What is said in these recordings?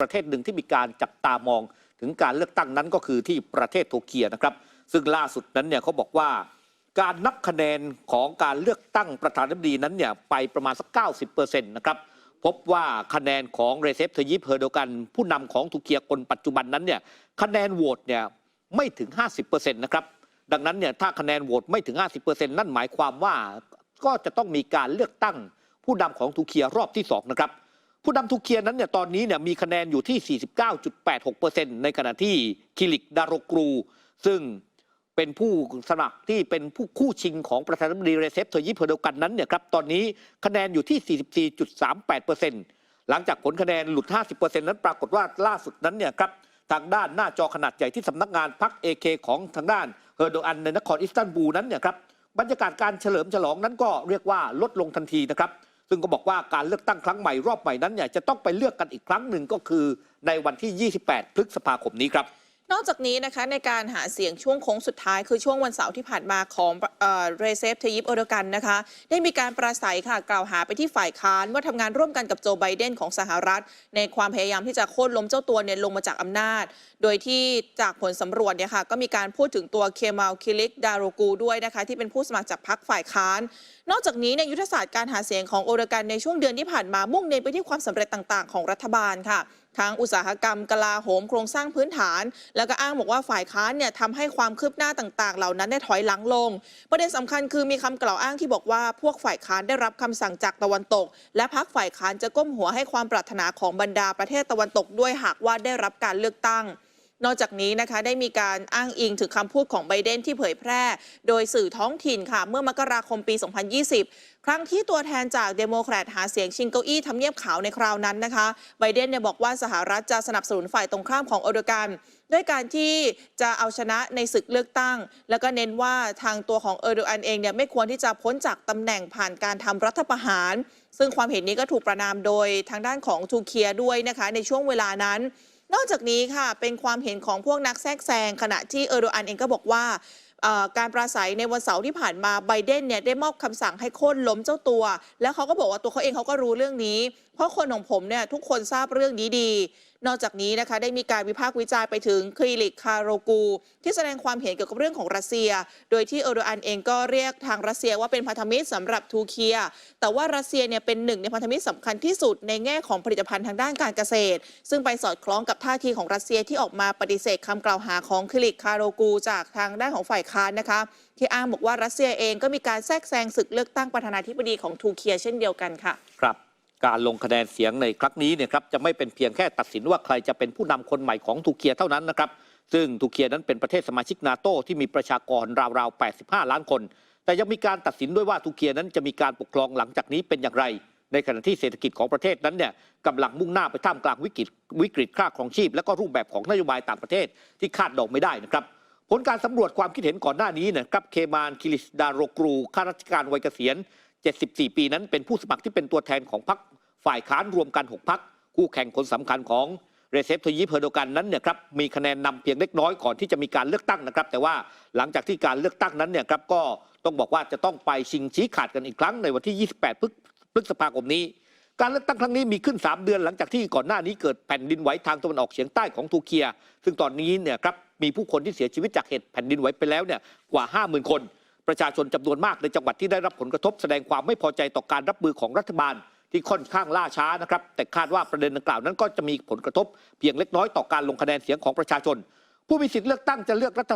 ประเทศหนึ่งที่มีการจับตามองถึงการเลือกตั้งนั้นก็คือที่ประเทศโทเกียนะครับ ซึ่งล่าสุดนั้นเนี่ยเขาบอกว่า การนับคะแนนของการเลือกตั้งประธานาธิบดีนั้นเนี่ยไปประมาณสัก 90%นะครับพบว่าคะแนนของเรเซปเทยิปเฮอร์โดกัน ผู้นำของทูเกียคนปัจจุบันนั้นเนี่ยคะแนนโหวตเนี่ยไม่ถึง 50%นะครับดังนั้นเนี่ยถ้าคะแนนโหวตไม่ถึง 50%นั่นหมายความว่าก็จะต้องมีการเลือกตั้งผู้นำของทูเกียรอบที่2นะครับ ผู้นำทูเกียนั้นเนี่ยตอนนี้เนี่ยมีคะแนนอยู่ที่ 49.86%ในขณะที่คิลิกดารกรู ซึ่งเป็นผู้สมัครที่เป็นผู้คู่ชิงของประธานาธิบดีเรเซปเทอยิปเฮอร์โดกันนั้นเนี่ยครับตอนนี้คะแนนอยู่ที่ 44.38%หลังจากผลคะแนนหลุด 50%นั้นปรากฏว่าล่าสุดนั้นเนี่ยครับทางด้านหน้าจอขนาดใหญ่ที่สำนักงานพรรคเอเคของทางด้านเฮอร์โดอันในนครอิสตันบูลนั้นเนี่ยครับบรรยากาศการเฉลิมฉลองนั้นก็เรียกว่าลดลงทันทีนะครับ ซึ่งก็บอกว่าการเลือกตั้งครั้งใหม่รอบใหม่นั้นเนี่ยจะต้องไปเลือกกันอีกครั้งหนึ่งก็คือในวันที่ 28 พฤษภาคมนี้ครับ นอกจากนี้นะคะในการหาเสียงช่วงโค้งสุดท้าย คือช่วงวันเสาร์ที่ผ่านมาของเรเซฟเทยิปโอโดกันนะคะ ได้มีการปราศัยค่ะกล่าวหาไปที่ฝ่ายค้านว่าทำงานร่วมกันกับโจไบเดนของสหรัฐ ในความพยายามที่จะโค่นล้มเจ้าตัวเนี่ยลงมาจากอำนาจ โดยที่จากผลสำรวจเนี่ยค่ะก็มีการพูดถึงตัวเคมาลคิลิกดาโรกูด้วยนะคะที่เป็นผู้สมัครจากพรรคฝ่ายค้าน นอกจากนี้ในยุทธศาสตร์การหาเสียงของโอโดกันในช่วงเดือนที่ผ่านมามุ่งเน้นไปที่ความสำเร็จต่าง ๆ ของรัฐบาลค่ะ ทั้งอุตสาหกรรมกลาโหมโครงสร้างพื้นฐาน แล้วก็อ้างบอกว่าฝ่ายค้านเนี่ยทำให้ความคืบหน้าต่างๆ เหล่านั้นได้ถอยหลังลง ประเด็นสำคัญคือมีคำกล่าวอ้างที่บอกว่าพวกฝ่ายค้านได้รับคำสั่งจากตะวันตก และพักฝ่ายค้านจะก้มหัวให้ความปรารถนาของบรรดาประเทศตะวันตกด้วยหากว่าได้รับการเลือกตั้ง นอกจากนี้นะคะได้มีการอ้างอิงถึงคำพูดของไบเดนที่เผยแพร่ โดยสื่อท้องถิ่นค่ะ เมื่อมกราคมปี 2020 ครั้งที่ตัวแทนจากเดโมแครตหาเสียงชิงเก้าอี้ทำเนียบขาวในคราวนั้นนะคะไบเดนเนี่ยบอกว่าสหรัฐจะสนับสนุนฝ่ายตรงข้ามของโอโดกันด้วยการที่จะเอาชนะในศึกเลือกตั้ง แล้วก็เน้นว่าทางตัวของเออร์โดอันเองเนี่ยไม่ควรที่จะพ้นจากตำแหน่งผ่านการทำรัฐประหาร ซึ่งความเห็นนี้ก็ถูกประนามโดยทางด้านของทูเคียด้วยนะคะในช่วงเวลานั้น นอกจากนี้ค่ะเป็นความเห็นของพวกนักแทรกแซงขณะที่เออร์โดอันเองก็บอกว่าการปราศัยในวันเสาร์ที่ผ่านมาไบเดนเนี่ยได้มอบคำสั่งให้โค่นล้มเจ้าตัว แล้วเขาก็บอกว่าตัวเขาเองเขาก็รู้เรื่องนี้ เพราะคนของผมเนี่ยทุกคนทราบเรื่องนี้ดี นอกจากนี้นะคะได้มีการวิพากษ์วิจารณ์ไปถึงคลิลิกคาโรกู ที่แสดงความเห็นเกี่ยวกับเรื่องของรัสเซีย โดยที่เออร์โดอันเองก็เรียกทางรัสเซียว่าเป็นพันธมิตรสำหรับทูเคีย แต่ว่ารัสเซียเนี่ยเป็นหนึ่งในพันธมิตรสำคัญที่สุดในแง่ของผลิตภัณฑ์ทางด้านการเกษตร ซึ่งไปสอดคล้องกับท่าทีของรัสเซียที่ออกมาปฏิเสธคำกล่าวหาของคลิกคาโรกูจากทางด้านของฝ่ายค้านนะคะ ที่อ้างบอกว่ารัสเซียเองก็มีการแทรกแซงศึกเลือกตั้งประธานาธิบดีของทูเคีย เช่นเดียวกันค่ะ ครับ การลงคะแนนเสียงในครั้งนี้เนี่ยครับจะไม่เป็นเพียงแค่ตัดสินว่าใครจะเป็นผู้นำคนใหม่ของทูเกียเท่านั้นนะครับซึ่งทูเกียนั้นเป็นประเทศสมาชิกนาโตที่มีประชากรราวๆ 85 ล้านคน แต่ยังมีการตัดสินด้วยว่าทูเกียนั้นจะมีการปกครองหลังจากนี้เป็นอย่างไร ในขณะที่เศรษฐกิจของประเทศนั้นเนี่ยกำลังมุ่งหน้าไปท่ามกลางวิกฤตวิกฤตค่าครองชีพ และก็รูปแบบของนโยบายต่างประเทศที่คาดเดาไม่ได้นะครับผลการสำรวจความคิดเห็นก่อนหน้านี้เนะครับเคมานคิลิสดาโรกรูข้าราชการวัยเกษียณ 74 ปีนั้นเป็นผู้สมัครที่เป็นตัวแทนของพรรคฝ่ายค้านรวมกัน 6 พรรคคู่แข่งคนสำคัญของเรเซปทยิปเฮอร์โดกันนั้นเนี่ยครับมีคะแนนนำเพียงเล็กน้อยก่อนที่จะมีการเลือกตั้งนะครับ แต่ว่าหลังจากที่การเลือกตั้งนั้นเนี่ยครับก็ต้องบอกว่าจะต้องไปชิงชี้ขาดกันอีกครั้งในวันที่ 28 พฤษภาคมนี้ การเลือกตั้งครั้งนี้มีขึ้น 3 เดือนหลังจากที่ก่อนหน้านี้เกิดแผ่นดินไหวทางตะวันออกเฉียงใต้ของทูเกีย ซึ่งตอนนี้เนี่ยครับมีผู้คนที่เสียชีวิตจากเหตุแผ่นดินไหวไปแล้วเนี่ยกว่า 50,000 คน ประชาชนจำนวนมากในจังหวัดที่ได้รับผลกระทบแสดงความไม่พอใจต่อการรับมือของรัฐบาลที่ค่อนข้างล่าช้านะครับ แต่คาดว่าประเด็นดังกล่าวนั้นก็จะมีผลกระทบเพียงเล็กน้อยต่อการลงคะแนนเสียงของประชาชน ผู้มีสิทธิ์เลือกตั้งจะเลือกรัฐ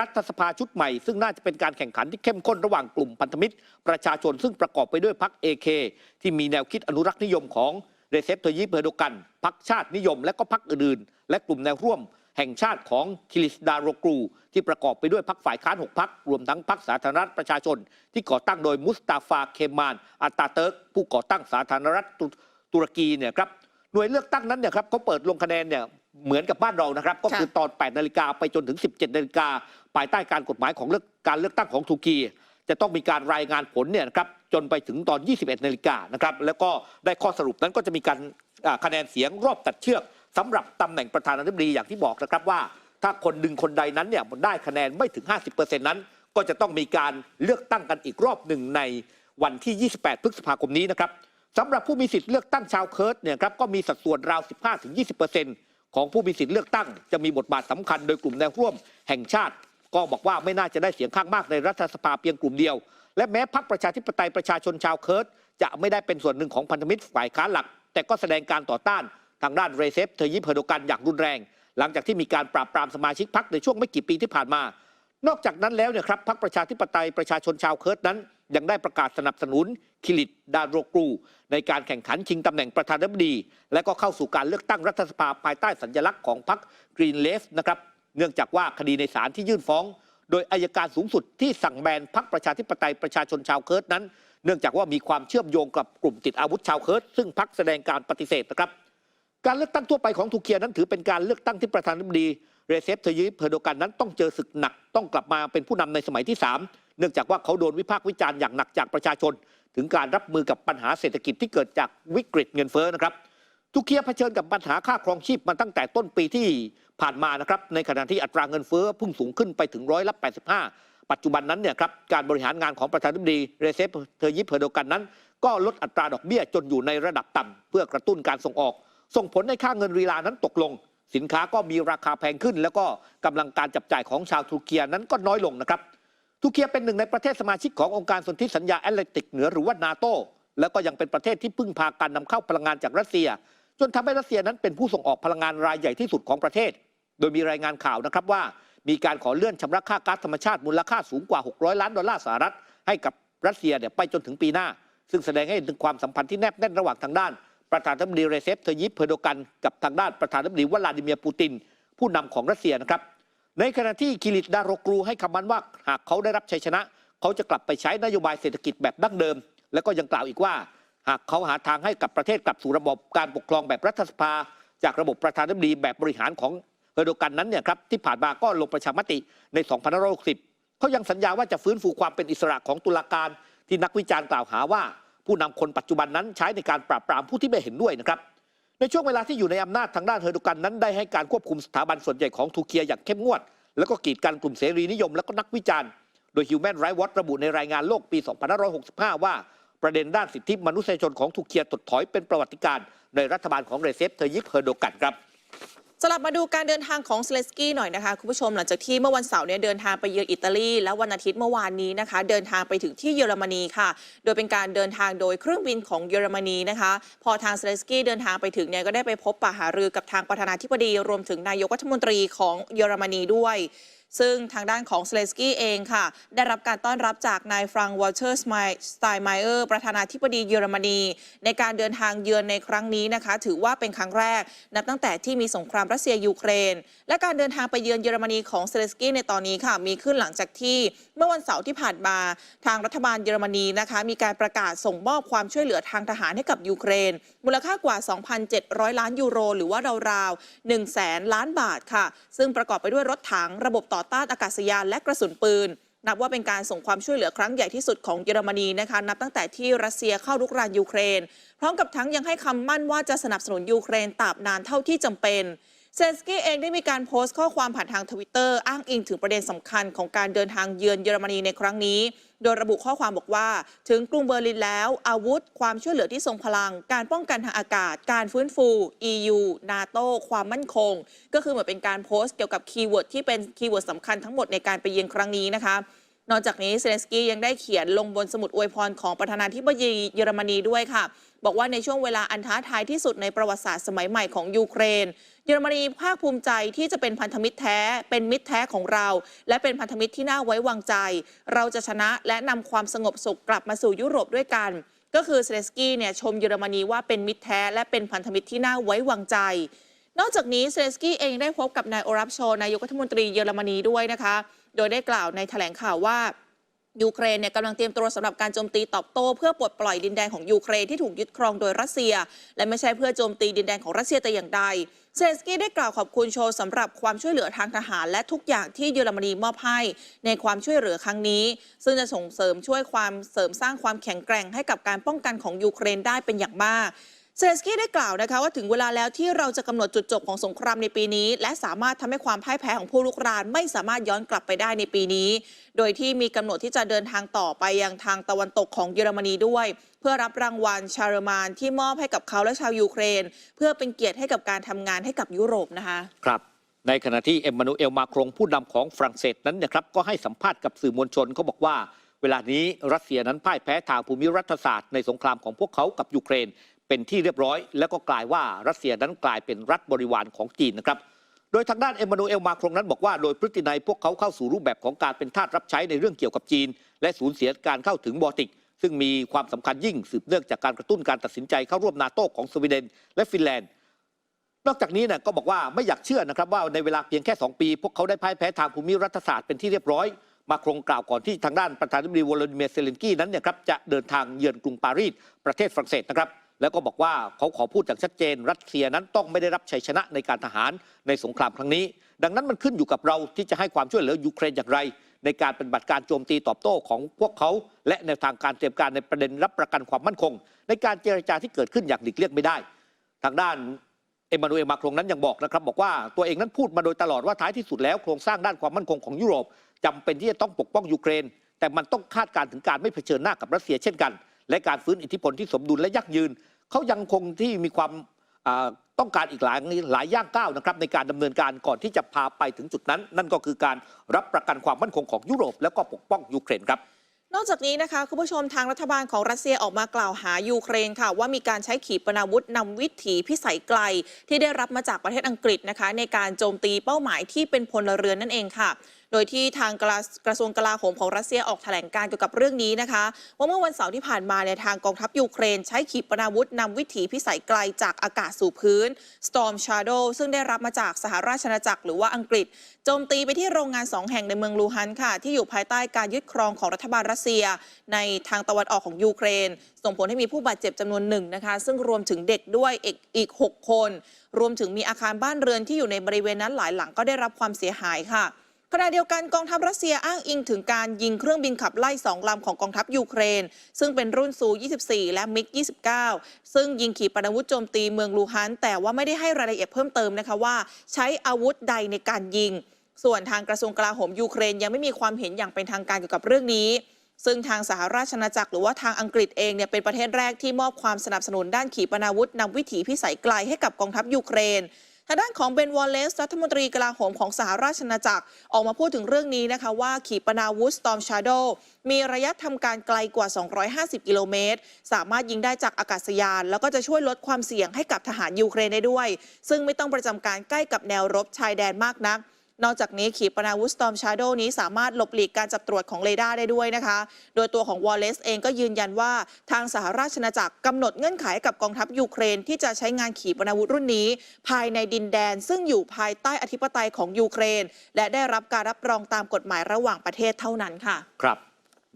รัฐสภาชุดใหม่ ซึ่งน่าจะเป็นการแข่งขันที่เข้มข้นระหว่างกลุ่มพันธมิตร ประชาชนซึ่งประกอบไปด้วยพรรคเอเคที่มีแนวคิดอนุรักษ์นิยมของเรเซปเทอยิปเฮอร์โดกันพรรคชาตินิยม และก็พรรคอื่นๆและกลุ่มแนวร่วม แห่งชาติของคิลิสดาโรกรู ที่ประกอบไปด้วยพรรคฝ่ายค้าน 6พรรครวมทั้งพรรคสาธารณรัฐประชาชน ที่ก่อตั้งโดยมุสตาฟาเคมานอัตตาเติร์กผู้ก่อตั้งสาธารณรัฐตุตุรกีเนี่ยครับหน่วยเลือกตั้งนั้นเนี่ยครับเขาเปิดลงคะแนนเนี่ยเหมือนกับบ้านเรานะครับ ก็คือตอน 8 นาฬิกาไปจนถึง 17 นาฬิกาภายใต้การกฎหมายของเลือกการเลือกตั้งของตุรกี จะต้องมีการรายงานผลเนี่ยนะครับจนไปถึงตอน 21 นาฬิกานะครับแล้วก็ได้ข้อสรุปนั้นก็จะมีการคะแนนเสียงรอบตัดเชือก สำหรับตำแหน่งประธานาธิบดีอย่างที่บอกนะครับว่า ถ้าคนดึงคนใดนั้นเนี่ยมันได้คะแนนไม่ถึง 50%นั้น ก็จะต้องมีการเลือกตั้งกันอีกรอบหนึ่งในวันที่ 28 พฤษภาคมนี้นะครับสำหรับผู้มีสิทธิ์เลือกตั้งชาวเคิร์ดเนี่ยครับก็มีสัดส่วนราว 15-20%ของผู้มีสิทธิ์เลือกตั้ง จะมีบทบาทสำคัญโดยกลุ่มแนวร่วมแห่งชาติ ก็บอกว่าไม่น่าจะได้เสียงข้างมากในรัฐสภาเพียงกลุ่มเดียว และแม้พรรคประชาธิปไตยประชาชนชาวเคิร์ดจะไม่ได้เป็นส่วนหนึ่งของพันธมิตรฝ่ายค้านหลัก แต่ก็แสดงการต่อต้าน ทางด้านเรเซฟเทยิปเฮโดกันอย่างรุนแรง หลังจากที่มีการปราบปรามสมาชิกพรรคในช่วงไม่กี่ปีที่ผ่านมา นอกจากนั้นแล้วเนี่ยครับพรรคประชาธิปไตยประชาชนชาวเคิร์ดนั้น ยังได้ประกาศสนับสนุนคิลิดดาโรกรูในการแข่งขันชิงตำแหน่งประธานาธิบดี และก็เข้าสู่การเลือกตั้งรัฐสภาภายใต้สัญลักษณ์ของพรรคกรีนเลฟนะครับเนื่องจากว่าคดีในศาลที่ยื่นฟ้อง โดยอายการสูงสุดที่สั่งแบนพรรคประชาธิปไตยประชาชนชาวเคิร์ดนั้น เนื่องจากว่ามีความเชื่อมโยงกับกลุ่มติดอาวุธชาวเคิร์ดซึ่งพรรคแสดงการปฏิเสธนะครับ การเลือกตั้งทั่วไปของทูเกียนั้นถือเป็นการเลือกตั้งที่ประธานาธิบดีเรเซปเทยิปเฮอร์โดกันนั้นต้องเจอศึกหนักต้องกลับมาเป็นผู้นำในสมัยที่ 3 เนื่องจากว่าเขาโดนวิพากษ์วิจารณ์อย่างหนักจากประชาชน ถึงการรับมือกับปัญหาเศรษฐกิจที่เกิดจากวิกฤตเงินเฟ้อนะครับทูเกียเผชิญกับปัญหาค่าครองชีพมาตั้งแต่ต้นปีที่ผ่านมานะครับในขณะที่อัตราเงินเฟ้อพุ่งสูงขึ้นไปถึงร้อยละ 85 ปัจจุบันนั้นเนี่ยครับการบริหารงานของประธานาธิบดีเรเซปเทยิปเฮอร์โดกันนั้น ก็ลดอัตราดอกเบี้ยจนอยู่ในระดับต่ำเพื่อกระตุ้นการส่งออก ส่งผลให้ค่าเงินรีลานั้นตกลง สินค้าก็มีราคาแพงขึ้น แล้วก็กำลังการจับจ่ายของชาวทูเกียนั้นก็น้อยลงนะครับทูเกียเป็นหนึ่งในประเทศสมาชิกขององค์การสนธิสัญญาแอตแลนติกเหนือหรือว่านาโตแล้วก็ยังเป็นประเทศที่พึ่งพาการนำเข้าพลังงานจากรัสเซีย จนทำให้รัสเซียนั้นเป็นผู้ส่งออกพลังงานรายใหญ่ที่สุดของประเทศ โดยมีรายงานข่าวนะครับว่า มีการขอเลื่อนชำระค่าก๊าซธรรมชาติมูลค่าสูงกว่า 600 ล้านดอลลาร์สหรัฐให้กับรัสเซียเนี่ยไปจนถึงปีหน้า ซึ่งแสดงให้เห็นถึงความสัมพันธ์ที่แนบแน่นระหว่างทางด้าน ประธานาธิบดีเรเซปเทยิปเฮอร์โดกันกับทางด้านประธานาธิบดีวลาดิเมียร์ปูติน ผู้นำของรัสเซียนะครับ ในขณะที่คิริตดาโรกรูให้คำมั่นว่าหากเขาได้รับชัยชนะ เขาจะกลับไปใช้นโยบายเศรษฐกิจแบบดั้งเดิม และก็ยังกล่าวอีกว่า หากเขาหาทางให้กับประเทศกลับสู่ระบบการปกครองแบบรัฐสภา จากระบบประธานาธิบดีแบบบริหารของเฮโดกันนั้นเนี่ยครับที่ผ่านมาก็ลงประชามติใน2560เขายังสัญญาว่าจะฟื้นฟูความเป็นอิสระของตุลาการที่นักวิจารณ์กล่าวหาว่า ผู้นำคนปัจจุบันนั้นใช้ในการปราบปรามผู้ที่ไม่เห็นด้วยนะครับในช่วงเวลาที่อยู่ในอำนาจทางด้านเฮอร์โดกันนั้นได้ให้การควบคุมสถาบันส่วนใหญ่ของทูเกียอย่างเข้มงวด แล้วก็กีดกันกลุ่มเสรีนิยมและก็นักวิจารณ์ โดย Human Rights Watch ระบุในรายงานโลกปี 2565 ว่า ประเด็นด้านสิทธิมนุษยชนของทูเกียถดถอยเป็นประวัติการณ์ในรัฐบาลของเรเซปเทยิปเฮอร์โดกันครับ สลับมาดูการเดินทางของเซเลสกี้หน่อยนะคะคุณผู้ชมหลังจากที่เมื่อวันเสาร์เนี่ยเดินทางไปเยือนอิตาลี และวันอาทิตย์เมื่อวานนี้นะคะ เดินทางไปถึงที่เยอรมนีค่ะ โดยเป็นการเดินทางโดยเครื่องบินของเยอรมนีนะคะ พอทางเซเลสกี้เดินทางไปถึงเนี่ยก็ได้ไปพบปะหารือกับทางประธานาธิบดี รวมถึงนายกรัฐมนตรีของเยอรมนีด้วย ซึ่งทางด้านของเซเลสกี้เองค่ะ ได้รับการต้อนรับจากนายฟรังวอลเชอร์สไตน์ไมเออร์ประธานาธิบดีเยอรมนี ในการเดินทางเยือนในครั้งนี้นะคะ ถือว่าเป็นครั้งแรก นับตั้งแต่ที่มีสงครามรัสเซียยูเครน และการเดินทางไปเยือนเยอรมนีของเซเลสกี้ในตอนนี้ค่ะ มีขึ้นหลังจากที่เมื่อวันเสาร์ที่ผ่านมาทางรัฐบาลเยอรมนีนะคะ มีการประกาศส่งมอบความช่วยเหลือทางทหารให้กับยูเครน มูลค่ากว่า 2,700 ล้านยูโร หรือว่าราวๆ1แสนล้านบาทค่ะ ซึ่งประกอบไปด้วยรถถังระบบต่ออต้านอากาศยานและกระสุนปืน นับว่าเป็นการส่งความช่วยเหลือครั้งใหญ่ที่สุดของเยอรมนีนะคะนับตั้งแต่ที่รัสเซียเข้ารุกรานยูเครน พร้อมกับทั้งยังให้คำมั่นว่าจะสนับสนุนยูเครนตราบนานเท่าที่จำเป็น เซนสกี้เองได้มีการโพสต์ข้อความผ่านทางทวิตเตอร์อ้างอิงถึงประเด็นสำคัญของการเดินทางเยือนเยอรมนีในครั้งนี้ โดยระบุข้อความบอกว่า ถึงกรุงเบอร์ลินแล้ว อาวุธ ความช่วยเหลือที่ทรงพลัง การป้องกันทางอากาศ การฟื้นฟู EU นาโตความมั่นคง ก็คือเหมือนเป็นการโพสต์เกี่ยวกับคีย์เวิร์ดที่เป็นคีย์เวิร์ดสำคัญทั้งหมดในการไปเยือนครั้งนี้นะคะ นอกจากนี้เซเลนสกี้ยังได้เขียนลงบนสมุดอวยพรของประธานาธิบดีเยอรมนีด้วยค่ะ บอกว่าในช่วงเวลาอันท้าทายที่สุดในประวัติศาสตร์สมัยใหม่ของยูเครน เยอรมนีภาคภูมิใจที่จะเป็นพันธมิตรแท้ เป็นมิตรแท้ของเรา และเป็นพันธมิตรที่น่าไว้วางใจ เราจะชนะและนำความสงบสุขกลับมาสู่ยุโรปด้วยกันก็คือเซเลสกี้เนี่ยชมเยอรมนีว่าเป็นมิตรแท้และเป็นพันธมิตรที่น่าไว้วางใจ นอกจากนี้เซเลสกี้เองได้พบกับนายโอรับโชนายกรัฐมนตรีเยอรมนีด้วยนะคะ โดยได้กล่าวในแถลงข่าวว่ายูเครนเนี่ยกำลังเตรียมตัวสำหรับการโจมตีตอบโต้เพื่อปลดปล่อยดินแดนของยูเครนที่ถูกยึดครองโดยรัสเซีย และไม่ใช่เพื่อโจมตีดินแดนของรัสเซียแต่อย่างใดเซเลนสกี้ได้กล่าวขอบคุณโชว์สำหรับความช่วยเหลือทางทหาร และทุกอย่างที่เยอรมนีมอบให้ในความช่วยเหลือครั้งนี้ ซึ่งจะส่งเสริมช่วยความเสริมสร้างความแข็งแกร่งให้กับการป้องกันของยูเครนได้เป็นอย่างมาก เซเลนสกี้ได้กล่าวนะคะว่าถึงเวลาแล้วที่เราจะกำหนดจุดจบของสงครามในปีนี้ และสามารถทำให้ความพ่ายแพ้ของผู้ลุกรานไม่สามารถย้อนกลับไปได้ในปีนี้ โดยที่มีกำหนดที่จะเดินทางต่อไปยังทางตะวันตกของเยอรมนีด้วย เพื่อรับรางวัลชาร์มานที่มอบให้กับเขาและชาวยูเครน เพื่อเป็นเกียรติให้กับการทำงานให้กับยุโรปนะคะครับในขณะที่เอ็มมานูเอลมาครงผู้นำของฝรั่งเศสนั้นนะครับก็ให้สัมภาษณ์กับสื่อมวลชนเขาบอกว่า เวลานี้รัสเซียนั้นพ่ายแพ้ทางภูมิรัฐศาสตร์ในสงครามของพวกเขากับยูเครน เป็นที่เรียบร้อย แล้วก็กลายว่ารัสเซียนั้นกลายเป็นรัฐบริวารของจีนนะครับโดยทางด้านเอ็มมานูเอลมาครงนั้นบอกว่าโดยพฤตินัยพวกเขาเข้าสู่รูปแบบของการเป็นทาสรับใช้ในเรื่องเกี่ยวกับจีน และสูญเสียการเข้าถึงบอลติก ซึ่งมีความสำคัญยิ่งสืบเนื่องจากการกระตุ้นการตัดสินใจเข้าร่วมนาโต้ของสวีเดน และฟินแลนด์ นอกจากนี้นี่ยก็บอกว่าไม่อยากเชื่อนะครับว่าในเวลาเพียงแค่ 2 ปี พวกเขาได้พ่ายแพ้ทางภูมิรัฐศาสตร์เป็นที่เรียบร้อย มาครงกล่าวก่อนที่ทางด้านประธานาธิบดีวลาดิเมียร์เซเลนกี้นั้นเนี่ยครับจะเดินทางเยือนกรุงปารีสประเทศฝรั่งเศสนะครับ แล้วก็บอกว่าเขาขอพูดอย่างชัดเจน รัสเซียนั้นต้องไม่ได้รับชัยชนะในการทหารในสงครามครั้งนี้ ดังนั้นมันขึ้นอยู่กับเราที่จะให้ความช่วยเหลือยูเครนอย่างไร ในการปฏิบัติการโจมตีตอบโต้ของพวกเขา และแนวทางการเตรียมการในประเด็นรับประกันความมั่นคง ในการเจรจาที่เกิดขึ้นอย่างหลีกเลี่ยงไม่ได้ ทางด้านเอมานูเอลมาครงนั้นยังบอกนะครับบอกว่าตัวเองนั้นพูดมาโดยตลอดว่าท้ายที่สุดแล้วโครงสร้างด้านความมั่นคงของยุโรปจำเป็นที่จะต้องปกป้องยูเครน แต่มันต้องคาดการณ์ถึงการไม่เผชิญหน้ากับรัสเซียเช่นกัน และการฟื้นอิทธิพลที่สมดุลและยั่งยืน เขายังคงที่มีความต้องการอีกหลายหลายย่างก้าวนะครับในการดำเนินการก่อนที่จะพาไปถึงจุดนั้น นั่นก็คือการรับประกันความมั่นคงของยุโรป แล้วก็ปกป้องยูเครนครับนอกจากนี้นะคะคุณผู้ชมทางรัฐบาลของรัสเซียออกมากล่าวหายูเครนค่ะ ว่ามีการใช้ขีปนาวุธนำวิถีพิสัยไกล ที่ได้รับมาจากประเทศอังกฤษนะคะ ในการโจมตีเป้าหมายที่เป็นพลเรือนนั่นเองค่ะ โดยที่ทางกระกระทรวงกลาโหมของรัสเซียออกแถลงการเกี่ยวกับเรื่องนี้นะคะ ว่าเมื่อวันเสาร์ที่ผ่านมาเนี่ยทางกองทัพยูเครน ใช้ขีปนาวุธนำวิถีพิสัยไกลจากอากาศสู่พื้น Storm Shadow ซึ่งได้รับมาจากสหราชอาณาจักรหรือว่าอังกฤษโจมตีไปที่โรงงานสองแห่งในเมืองลูฮันค่ะ ที่อยู่ภายใต้การยึดครองของรัฐบาลรัสเซีย ในทางตะวันออกของยูเครน ส่งผลให้มีผู้บาดเจ็บจำนวนหนึ่งนะคะ ซึ่งรวมถึงเด็กด้วยอีกอีก 6 คน รวมถึงมีอาคารบ้านเรือนที่อยู่ในบริเวณนั้นหลายหลังก็ได้รับความเสียหายค่ะ ขณะเดียวกันกองทัพรัสเซียอ้างอิงถึงการยิงเครื่องบินขับไล่สองลำของกองทัพยูเครน ซึ่งเป็นรุ่นซู 24 และมิก 29 ซึ่งยิงขีปนาวุธโจมตีเมืองลูฮัน แต่ว่าไม่ได้ให้รายละเอียดเพิ่มเติมนะคะว่า ใช้อาวุธใดในการยิง ส่วนทางกระทรวงกลาโหมยูเครนยังไม่มีความเห็นอย่างเป็นทางการเกี่ยวกับเรื่องนี้ซึ่งทางสหราชอาณาจักรหรือว่าทางอังกฤษเองเนี่ยเป็นประเทศแรกที่มอบความสนับสนุนด้านขีปนาวุธนำวิถีพิสัยไกลให้กับกองทัพยูเครน ทางด้านของเบนวอลเลสรัฐมนตรีกลาโหมของสหราชอาณาจักรออกมาพูดถึงเรื่องนี้นะคะว่าขีปนาวุธ Storm Shadow มีระยะทำการไกลกว่า 250 กิโลเมตร สามารถยิงได้จากอากาศยาน แล้วก็จะช่วยลดความเสี่ยงให้กับทหารยูเครนได้ด้วย ซึ่งไม่ต้องประจำการใกล้กับแนวรบชายแดนมากนัก นอกจากนี้ขีปนาวุธ Storm Shadow นี้สามารถหลบหลีกการจับตรวจของเรดาร์ได้ด้วยนะคะ โดยตัวของวอลเลซเองก็ยืนยันว่าทางสหราชอาณาจักรกำหนดเงื่อนไขกับกองทัพยูเครน ที่จะใช้งานขีปนาวุธรุ่นนี้ ภายในดินแดน ซึ่งอยู่ภายใต้อธิปไตยของยูเครน และได้รับการรับรองตามกฎหมายระหว่างประเทศเท่านั้นค่ะ ครับ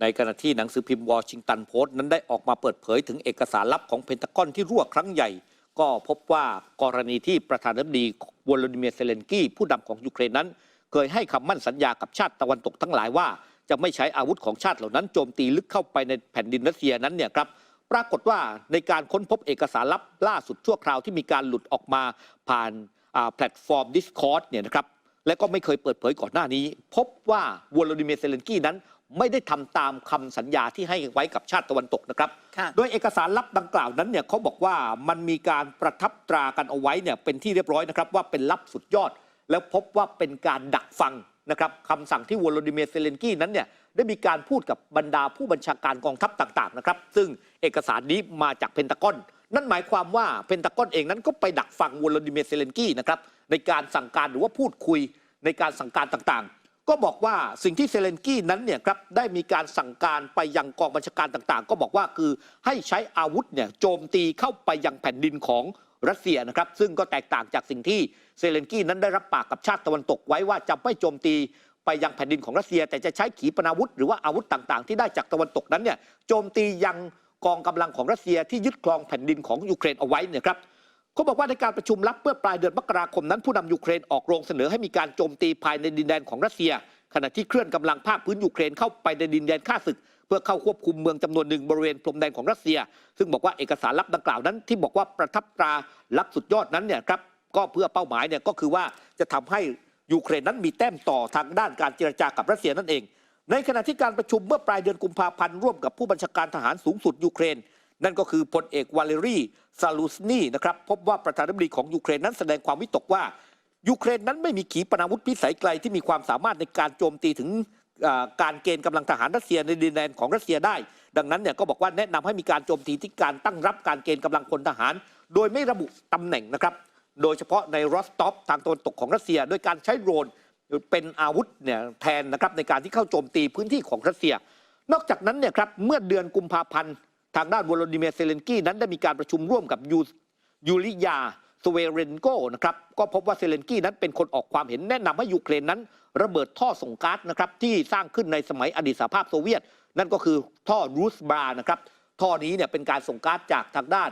ในขณะที่หนังสือพิมพ์วอชิงตันโพสต์นั้นได้ออกมาเปิดเผยถึงเอกสารลับของเพนทากอนที่รั่วครั้งใหญ่ ก็พบว่ากรณีที่ประธานาธิบดีวลาดิเมียร์เซเลนกี้ผู้นำของยูเครนนั้น เคยให้คำมั่นสัญญากับชาติตะวันตกทั้งหลายว่า จะไม่ใช้อาวุธของชาติเหล่านั้นโจมตีลึกเข้าไปในแผ่นดินรัสเซียนั้นเนี่ยครับปรากฏว่าในการค้นพบเอกสารลับล่าสุดชั่วคราวที่มีการหลุดออกมาผ่านแพลตฟอร์ม Discord เนี่ยนะครับและก็ไม่เคยเปิดเผยก่อนหน้านี้ พบว่าวลาดิเมียร์เซเลนกี้นั้น ไม่ได้ทำตามคำสัญญาที่ให้ไว้กับชาติตะวันตกนะครับค่ะโดยเอกสารลับดังกล่าวนั้นเนี่ยเขาบอกว่ามันมีการประทับตรากันเอาไว้เนี่ยเป็นที่เรียบร้อยนะครับว่าเป็นลับสุดยอด แล้วพบว่าเป็นการดักฟังนะครับคำสั่งที่วลาดิเมียร์เซเลนสกี้นั้นเนี่ยได้มีการพูดกับบรรดาผู้บัญชาการกองทัพต่างๆนะครับซึ่งเอกสารนี้มาจากเพนตากอนนั่นหมายความว่าเพนตากอนเองนั้นก็ไปดักฟังวลาดิเมียร์เซเลนสกี้นะครับในการสั่งการหรือว่าพูดคุยในการสั่งการต่างๆ ก็บอกว่าสิ่งที่เซเลนกี้นั้นเนี่ยครับได้มีการสั่งการไปยังกองบัญชาการต่างๆ ก็บอกว่าคือให้ใช้อาวุธเนี่ยโจมตีเข้าไปยังแผ่นดินของรัสเซียนะครับ ซึ่งก็แตกต่างจากสิ่งที่เซเลนกี้นั้นได้รับปากกับชาติตะวันตกไว้ว่าจะไม่โจมตีไปยังแผ่นดินของรัสเซีย แต่จะใช้ขีปนาวุธหรือว่าอาวุธต่างๆ ที่ได้จากตะวันตกนั้นเนี่ยโจมตียังกองกำลังของรัสเซียที่ยึดครองแผ่นดินของยูเครนเอาไว้เนี่ยครับ เขาบอกว่าในการประชุมลับเมื่อปลายเดือนมกราคมนั้นผู้นำยูเครนออกโรงเสนอให้มีการโจมตีภายในดินแดนของรัสเซีย ขณะที่เคลื่อนกำลังภาคพื้นยูเครนเข้าไปในดินแดนข้าศึก เพื่อเข้าควบคุมเมืองจำนวนหนึ่งบริเวณพรมแดนของรัสเซีย ซึ่งบอกว่าเอกสารลับดังกล่าวนั้นที่บอกว่าประทับตราลับสุดยอดนั้นเนี่ยครับก็เพื่อเป้าหมายเนี่ยก็คือว่าจะทำให้ยูเครนนั้นมีแต้มต่อทางด้านการเจรจากับรัสเซียนั่นเอง ในขณะที่การประชุมเมื่อปลายเดือนกุมภาพันธ์ร่วมกับผู้บัญชาการทหารสูงสุดยูเครน นั่นก็คือพลเอกวาเลรีซาลูสนีนะครับพบว่าประธานาธิบดีของยูเครนนั้นแสดงความวิตกว่ายูเครนนั้นไม่มีขีปนาวุธพิสัยไกลที่มีความสามารถในการโจมตีถึงการเกณฑ์กำลังทหารรัสเซียในดินแดนของรัสเซียได้ ดังนั้นเนี่ยก็บอกว่าแนะนำให้มีการโจมตีที่การตั้งรับการเกณฑ์กำลังพลทหาร โดยไม่ระบุตำแหน่งนะครับ โดยเฉพาะในรอสตอฟทางตะวันตกของรัสเซีย โดยการใช้โดรนเป็นอาวุธเนี่ยแทนนะครับในการที่เข้าโจมตีพื้นที่ของรัสเซีย นอกจากนั้นเนี่ยครับเมื่อเดือนกุมภาพันธ์ ทางด้านวลาดิเมียเซเลนกี้นั้นได้มีการประชุมร่วมกับยูยูริยาสเวเรนโกนะครับก็พบว่าเซเลนกี้นั้นเป็นคนออกความเห็นแนะนำให้ยูเครนนั้น ระเบิดท่อส่งก๊าซนะครับที่สร้างขึ้นในสมัยอดีตสหภาพโซเวียต นั่นก็คือท่อรูสบรานะครับท่อนี้เนี่ยเป็นการส่งก๊าซจากทางด้าน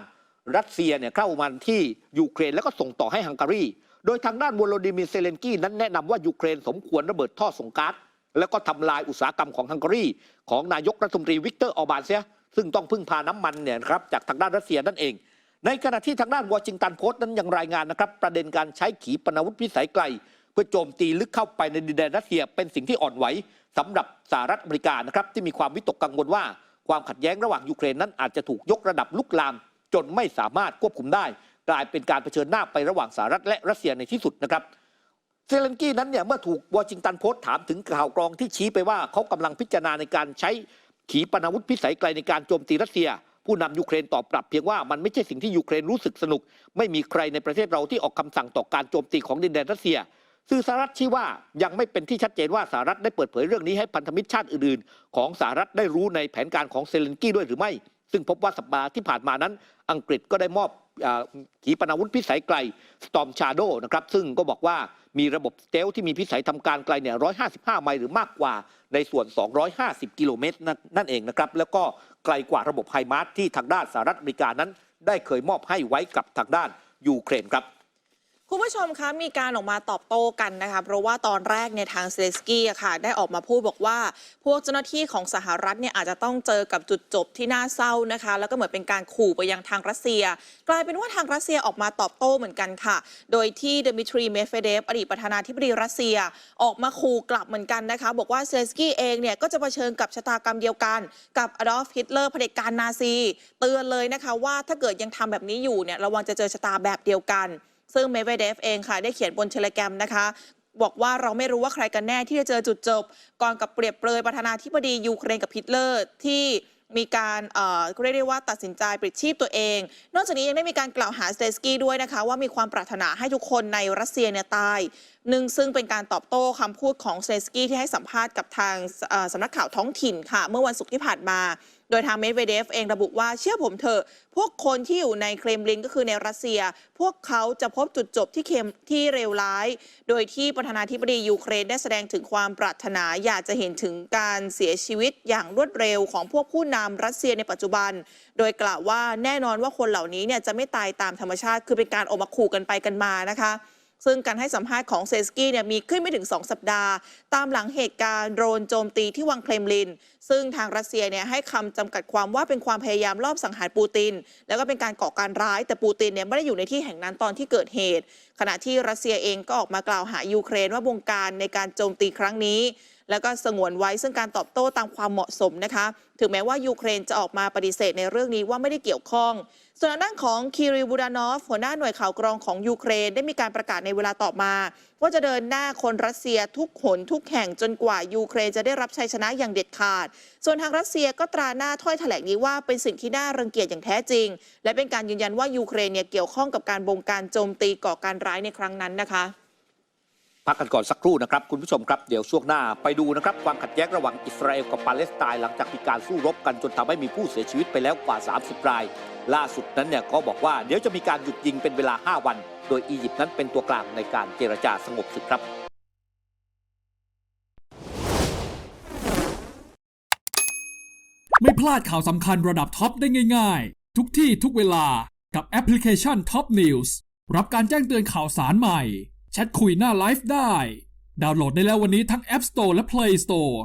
รัสเซียเนี่ยเข้ามาที่ยูเครนแล้วก็ส่งต่อให้ฮังการี โดยทางด้านวโลดิมีเซเลนกี้นั้นแนะนำว่ายูเครนสมควรระเบิดท่อส่งก๊าซแล้วก็ทำลายอุตสาหกรรมของฮังการี ของนายกรัฐมนตรีวิกเตอร์ออบานเซีย ซึ่งต้องพึ่งพาน้ำมันเนี่ยครับจากทางด้านรัสเซียนั่นเอง ในขณะที่ทางด้านวอชิงตันโพสต์นั้นยังรายงานนะครับ ประเด็นการใช้ขีปนาวุธพิสัยไกล เพื่อโจมตีลึกเข้าไปในดินแดนรัสเซียเป็นสิ่งที่อ่อนไหวสำหรับสหรัฐอเมริกานะครับที่มีความวิตกกังวลว่าความขัดแย้งระหว่างยูเครนนั้นอาจจะถูกยกระดับลุกลาม จนไม่สามารถควบคุมได้ กลายเป็นการเผชิญหน้าไประหว่างสหรัฐและรัสเซียในที่สุดนะครับเซเลนกี้นั้นเนี่ยเมื่อถูกวอชิงตันโพสต์ถามถึงข่าวกรองที่ชี้ไปว่าเขากำลังพิจารณาในการใช้ ขีปนาวุธพิสัยไกลในการโจมตีรัสเซีย ผู้นำยูเครนตอบกลับเพียงว่ามันไม่ใช่สิ่งที่ยูเครนรู้สึกสนุก ไม่มีใครในประเทศเราที่ออกคำสั่งต่อการโจมตีของดินแดนรัสเซียสื่อสหรัฐชี้ว่ายังไม่เป็นที่ชัดเจนว่าสหรัฐได้เปิดเผยเรื่องนี้ให้พันธมิตรชาติอื่นๆ ของสหรัฐได้รู้ในแผนการของเซเลนกี้ด้วยหรือไม่ ซึ่งพบว่าสัปดาห์ที่ผ่านมานั้น อังกฤษก็ได้มอบขีปนาวุธพิสัยไกล Storm Shadow นะครับซึ่งก็บอกว่า มีระบบสเตลที่มีพิสัยทำการไกลเนี่ย 155 ไมล์หรือมากกว่าในส่วน 250 กิโลเมตรนั่นนั่นเองนะครับ แล้วก็ไกลกว่าระบบไฮมาร์สที่ทางด้านสหรัฐอเมริกานั้น ได้เคยมอบให้ไว้กับทางด้านยูเครนครับ คุณผู้ชมคะมีการออกมาตอบโต้กันนะคะเพราะว่าตอนแรกเนี่ยทางเซเลสกี้ค่ะได้ออกมาพูดบอกว่า พวกเจ้าหน้าที่ของสหรัฐเนี่ยอาจจะต้องเจอกับจุดจบที่น่าเศร้านะคะ แล้วก็เหมือนเป็นการขู่ไปยังทางรัสเซีย กลายเป็นว่าทางรัสเซียออกมาตอบโต้เหมือนกันค่ะ โดยที่เดมิทรีเมฟเดฟอดีตประธานาธิบดีรัสเซียออกมาขู่กลับเหมือนกันนะคะ บอกว่าเซเลสกี้เองเนี่ยก็จะเผชิญกับชะตากรรมเดียวกัน กับอดอล์ฟฮิตเลอร์เผด็จการนาซี เตือนเลยนะคะว่าถ้าเกิดยังทำแบบนี้อยู่เนี่ยระวังจะเจอชะตาแบบเดียวกัน ซึ่งเมเวเดฟเองค่ะ ได้เขียนบนเทเลแกรมนะคะ บอกว่าเราไม่รู้ว่าใครกันแน่ที่จะเจอจุดจบ ก่อนกับเปรียบเปรยประธานาธิบดียูเครนกับฮิตเลอร์ที่มีการเอ่อเรียกได้ว่าตัดสินใจปลิดชีพตัวเอง นอกจากนี้ยังได้มีการกล่าวหาสเตสกี้ด้วยนะคะ ว่ามีความปรารถนาให้ทุกคนในรัสเซียเนี่ยตายหนึ่งซึ่งเป็นการตอบโต้คำพูดของเซสกี้ที่ให้สัมภาษณ์กับทางเอ่อสำนักข่าวท้องถิ่นค่ะ เมื่อวันศุกร์ที่ผ่านมา โดยทางเมดเวเดฟเองระบุว่าเชื่อผมเถอะ พวกคนที่อยู่ในเครมลินก็คือในรัสเซีย พวกเขาจะพบจุดจบที่เคมที่เลวร้าย โดยที่ประธานาธิบดียูเครนได้แสดงถึงความปรารถนาอยากจะเห็นถึงการเสียชีวิตอย่างรวดเร็วของพวกผู้นำรัสเซียในปัจจุบัน โดยกล่าวว่าแน่นอนว่าคนเหล่านี้เนี่ยจะไม่ตายตามธรรมชาติ คือเป็นการออกมาขู่กันไปกันมานะคะ ซึ่งการให้สัมภาษณ์ของเซสกี้เนี่ยมีขึ้นไม่ถึง 2 สัปดาห์ ตามหลังเหตุการณ์โดรนโจมตีที่วังเคลมลิน ซึ่งทางรัสเซียเนี่ยให้คำจำกัดความว่าเป็นความพยายามลอบสังหารปูติน แล้วก็เป็นการก่อการร้ายแต่ปูตินเนี่ยไม่ได้อยู่ในที่แห่งนั้นตอนที่เกิดเหตุ ขณะที่รัสเซียเองก็ออกมากล่าวหายูเครนว่าบงการในการโจมตีครั้งนี้ แล้วก็สงวนไว้ซึ่งการตอบโต้ตามความเหมาะสมนะคะ ถึงแม้ว่ายูเครนจะออกมาปฏิเสธในเรื่องนี้ว่าไม่ได้เกี่ยวข้อง ส่วนทางด้านของคิริบูดานอฟหัวหน้าหน่วยข่าวกรองของยูเครนได้มีการประกาศในเวลาต่อมา ว่าจะเดินหน้าคนรัสเซียทุกหนทุกแห่งจนกว่ายูเครนจะได้รับชัยชนะอย่างเด็ดขาด ส่วนทางรัสเซียก็ตราหน้าถ้อยแถลงนี้ว่าเป็นสิ่งที่น่ารังเกียจอย่างแท้จริง และเป็นการยืนยันว่ายูเครนเนี่ยเกี่ยวข้องกับการบงการโจมตีก่อการร้ายในครั้งนั้นนะคะ พักกันก่อนสักครู่นะครับคุณผู้ชมครับเดี๋ยวช่วงหน้าไปดูนะครับความขัดแย้งระหว่างอิสราเอลกับปาเลสไตน์หลังจากมีการสู้รบกันจนทำให้มีผู้เสียชีวิตไปแล้วกว่า 30 ราย ล่าสุดนั้นเนี่ยก็บอกว่าเดี๋ยวจะมีการหยุดยิงเป็นเวลา 5 วัน โดยอียิปต์นั้นเป็นตัวกลางในการเจรจาสงบศึกครับไม่พลาดข่าวสำคัญระดับท็อปได้ง่าย ๆ ทุกที่ทุกเวลากับแอปพลิเคชัน Top News รับการแจ้งเตือนข่าวสารใหม่ แชทคุยหน้าไลฟ์ได้ ดาวน์โหลดได้แล้ววันนี้ทั้ง App Store และ Play Store